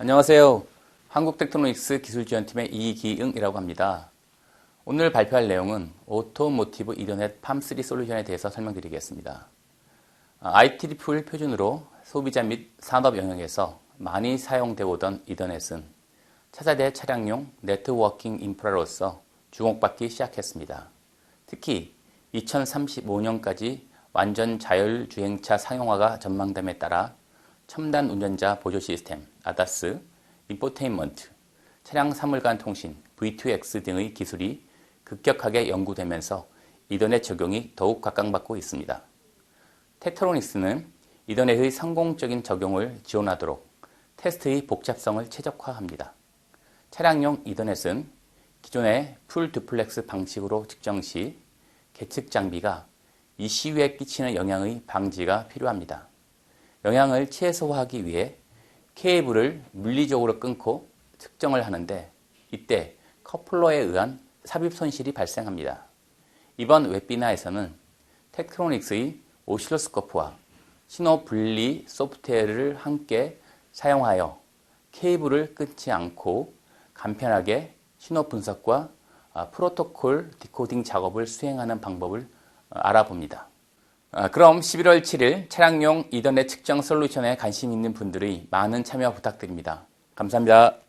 안녕하세요. 한국텍토닉스 기술지원팀의 이기응이라고 합니다. 오늘 발표할 내용은 오토모티브 이더넷 팜3 솔루션에 대해서 설명드리겠습니다. IEEE 표준으로 소비자 및 산업 영역에서 많이 사용되어 오던 이더넷은 차세대 차량용 네트워킹 인프라로서 주목받기 시작했습니다. 특히 2035년까지 완전 자율주행차 상용화가 전망됨에 따라 첨단 운전자 보조 시스템, 아다스, 인포테인먼트, 차량 사물간 통신, V2X 등의 기술이 급격하게 연구되면서 이더넷 적용이 더욱 각광받고 있습니다. 텍트로닉스는 이더넷의 성공적인 적용을 지원하도록 테스트의 복잡성을 최적화합니다. 차량용 이더넷은 기존의 풀 듀플렉스 방식으로 측정 시 계측 장비가 이 시위에 끼치는 영향의 방지가 필요합니다. 영향을 최소화하기 위해 케이블을 물리적으로 끊고 측정을 하는데 이때 커플러에 의한 삽입 손실이 발생합니다. 이번 웹비나에서는 텍트로닉스의 오실로스코프와 신호 분리 소프트웨어를 함께 사용하여 케이블을 끊지 않고 간편하게 신호 분석과 프로토콜 디코딩 작업을 수행하는 방법을 알아봅니다. 그럼 11월 7일 차량용 이더넷 측정 솔루션에 관심 있는 분들의 많은 참여 부탁드립니다. 감사합니다.